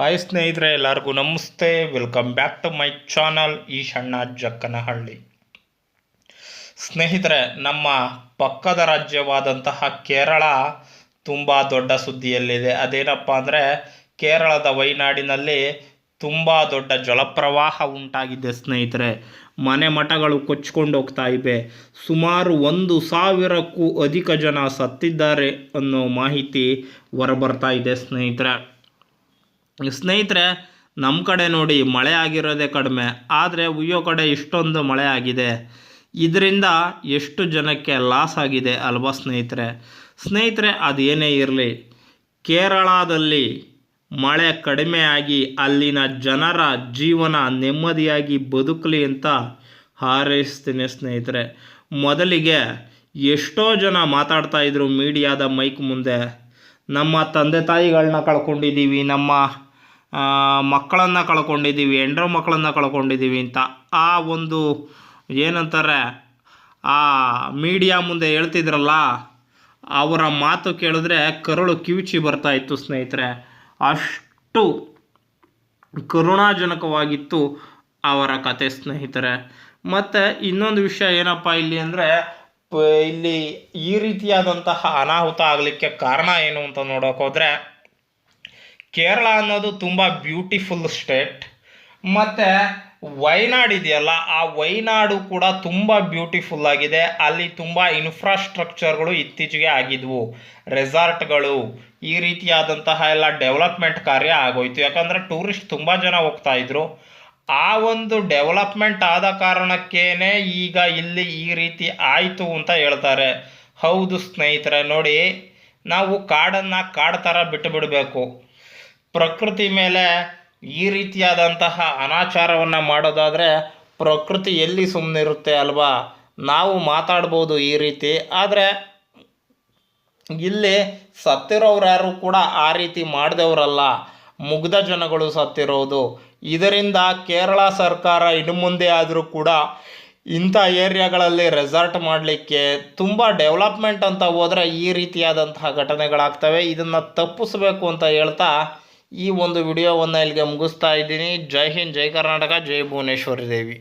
Hi ಸ್ನೇಹಿತರೆ ಎಲ್ಲರಿಗೂ ನಮಸ್ತೆ. Welcome back to my channel ಈ ಸಣ್ಣ ಜಕ್ಕನಹಳ್ಳಿ. ಸ್ನೇಹಿತರೆ, ನಮ್ಮ ಪಕ್ಕದ ರಾಜ್ಯವಾದಂತಹ ಕೇರಳ ತುಂಬ ದೊಡ್ಡ ಸುದ್ದಿಯಲ್ಲಿದೆ. ಅದೇನಪ್ಪ ಅಂದರೆ, ಕೇರಳದ ವೈನಾಡಿನಲ್ಲಿ ತುಂಬ ದೊಡ್ಡ ಜಲಪ್ರವಾಹ ಉಂಟಾಗಿದೆ ಸ್ನೇಹಿತರೆ. ಮನೆ ಮಠಗಳು ಕೊಚ್ಕೊಂಡು ಹೋಗ್ತಾ ಇವೆ. ಸುಮಾರು ಒಂದು ಸಾವಿರಕ್ಕೂ ಅಧಿಕ ಜನ ಸತ್ತಿದ್ದಾರೆ ಅನ್ನೋ ಮಾಹಿತಿ ಹೊರಬರ್ತಾ ಇದೆ ಸ್ನೇಹಿತರೆ. ಸ್ನೇಹಿತರೆ ನಮ್ಮ ಕಡೆ ನೋಡಿ ಮಳೆ ಆಗಿರೋದೇ ಕಡಿಮೆ, ಆದರೆ ಉಯ್ಯೋ ಕಡೆ ಇಷ್ಟೊಂದು ಮಳೆ ಆಗಿದೆ. ಇದರಿಂದ ಎಷ್ಟು ಜನಕ್ಕೆ ಲಾಸ್ ಆಗಿದೆ ಅಲ್ವಾ ಸ್ನೇಹಿತರೆ? ಸ್ನೇಹಿತರೆ, ಅದೇನೇ ಇರಲಿ, ಕೇರಳದಲ್ಲಿ ಮಳೆ ಕಡಿಮೆ ಆಗಿ ಅಲ್ಲಿನ ಜನರ ಜೀವನ ನೆಮ್ಮದಿಯಾಗಿ ಬದುಕಲಿ ಅಂತ ಹಾರೈಸ್ತೀನಿ ಸ್ನೇಹಿತರೆ. ಮೊದಲಿಗೆ ಎಷ್ಟೋ ಜನ ಮಾತಾಡ್ತಾ ಇದ್ರು ಮೀಡಿಯಾದ ಮೈಕ್ ಮುಂದೆ. ನಮ್ಮ ತಂದೆ ತಾಯಿಗಳನ್ನ ಕಳ್ಕೊಂಡಿದ್ದೀವಿ, ನಮ್ಮ ಮಕ್ಕಳನ್ನು ಕಳ್ಕೊಂಡಿದ್ದೀವಿ, ಹೆಂಡ್ರ ಮಕ್ಕಳನ್ನು ಕಳ್ಕೊಂಡಿದ್ದೀವಿ ಅಂತ ಆ ಒಂದು ಏನಂತಾರೆ, ಆ ಮೀಡಿಯಾ ಮುಂದೆ ಹೇಳ್ತಿದ್ರಲ್ಲ, ಅವರ ಮಾತು ಕೇಳಿದ್ರೆ ಕರುಳು ಕಿವಿಚಿ ಬರ್ತಾ ಇತ್ತು ಸ್ನೇಹಿತರೆ. ಅಷ್ಟು ಕರುಣಾಜನಕವಾಗಿತ್ತು ಅವರ ಕತೆ ಸ್ನೇಹಿತರೆ. ಮತ್ತು ಇನ್ನೊಂದು ವಿಷಯ ಏನಪ್ಪ ಇಲ್ಲಿ ಅಂದರೆ ಇಲ್ಲಿ ಈ ರೀತಿಯಾದಂತಹ ಅನಾಹುತ ಆಗಲಿಕ್ಕೆ ಕಾರಣ ಏನು ಅಂತ ನೋಡೋಕೆ ಹೋದರೆ ಕೇರಳ ಅನ್ನೋದು ತುಂಬ ಬ್ಯೂಟಿಫುಲ್ ಸ್ಟೇಟ್ ಮತ್ತು ವೈನಾಡ್ ಇದೆಯಲ್ಲ, ಆ ವೈನಾಡು ಕೂಡ ತುಂಬ ಬ್ಯೂಟಿಫುಲ್ ಆಗಿದೆ. ಅಲ್ಲಿ ತುಂಬ ಇನ್ಫ್ರಾಸ್ಟ್ರಕ್ಚರ್ಗಳು ಇತ್ತೀಚೆಗೆ ಆಗಿದ್ವು. ರೆಸಾರ್ಟ್ಗಳು ಈ ರೀತಿಯಾದಂತಹ ಎಲ್ಲ ಡೆವಲಪ್ಮೆಂಟ್ ಕಾರ್ಯ ಆಗೋಯ್ತು. ಯಾಕಂದರೆ ಟೂರಿಸ್ಟ್ ತುಂಬ ಜನ ಹೋಗ್ತಾ ಇದ್ರು. ಆ ಒಂದು ಡೆವಲಪ್ಮೆಂಟ್ ಆದ ಕಾರಣಕ್ಕೇನೆ ಈಗ ಇಲ್ಲಿ ಈ ರೀತಿ ಆಯಿತು ಅಂತ ಹೇಳ್ತಾರೆ. ಹೌದು ಸ್ನೇಹಿತರೆ, ನೋಡಿ, ನಾವು ಕಾಡನ್ನು ಕಾಡು ಥರ ಬಿಟ್ಟು ಬಿಡಬೇಕು ಪ್ರಕೃತಿ ಮೇಲೆ ಈ ರೀತಿಯಾದಂತಹ ಅನಾಚಾರವನ್ನು ಮಾಡೋದಾದರೆ ಪ್ರಕೃತಿ ಎಲ್ಲಿ ಸುಮ್ಮನಿರುತ್ತೆ ಅಲ್ವಾ? ನಾವು ಮಾತಾಡ್ಬೋದು ಈ ರೀತಿ, ಆದರೆ ಇಲ್ಲಿ ಸತ್ತಿರೋರ್ಯಾರು ಕೂಡ ಆ ರೀತಿ ಮಾಡಿದವರಲ್ಲ. ಮುಗ್ಧ ಜನಗಳು ಸತ್ತಿರೋದು. ಇದರಿಂದ ಕೇರಳ ಸರ್ಕಾರ ಇನ್ನು ಮುಂದೆ ಆದರೂ ಕೂಡ ಇಂಥ ಏರಿಯಾಗಳಲ್ಲಿ ರೆಸಾರ್ಟ್ ಮಾಡಲಿಕ್ಕೆ ತುಂಬ ಡೆವಲಪ್ಮೆಂಟ್ ಅಂತ ಹೋದರೆ ಈ ರೀತಿಯಾದಂತಹ ಘಟನೆಗಳಾಗ್ತವೆ. ಇದನ್ನು ತಪ್ಪಿಸ್ಬೇಕು ಅಂತ ಹೇಳ್ತಾ ಈ ಒಂದು ವಿಡಿಯೋವನ್ನು ಇಲ್ಲಿಗೆ ಮುಗಿಸ್ತಾ ಇದ್ದೀನಿ. ಜೈ ಹಿಂದ್ ಜೈ ಕರ್ನಾಟಕ ಜೈ ಭುವನೇಶ್ವರಿ ದೇವಿ.